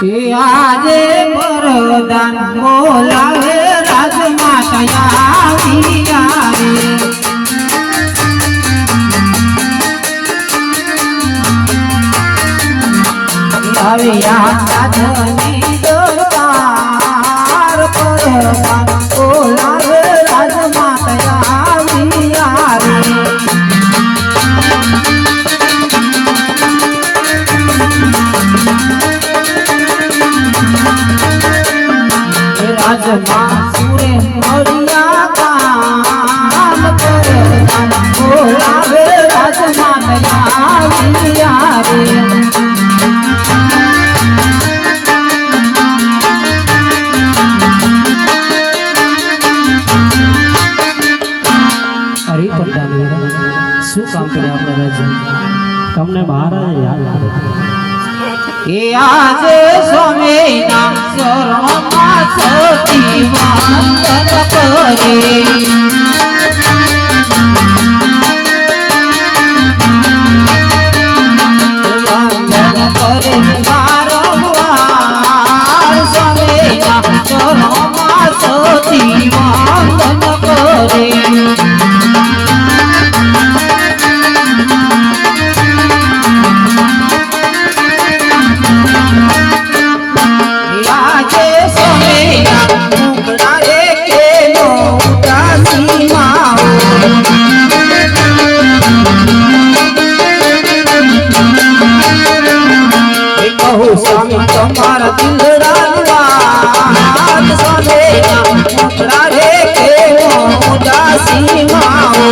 આજે વરદાન બોલાવે રાજમાતા આવી રે આવ્યા સાધની દરબાર પર મળ્યા કામ કરે બોલાવે રાજમાં દયા રે શું કામ કર્યા આપણે તમને મહારાજ યાદ કરે એ આજે સ્વામીના શરણમાં સ્વામી તમારા દિલડાની સોનેના મુકડા રે કે મોટા સીમાઓ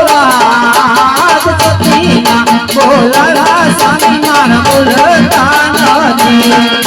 કયો અપરાધ સતીના બોલાવા સ્વામી મારા બોલતા નથી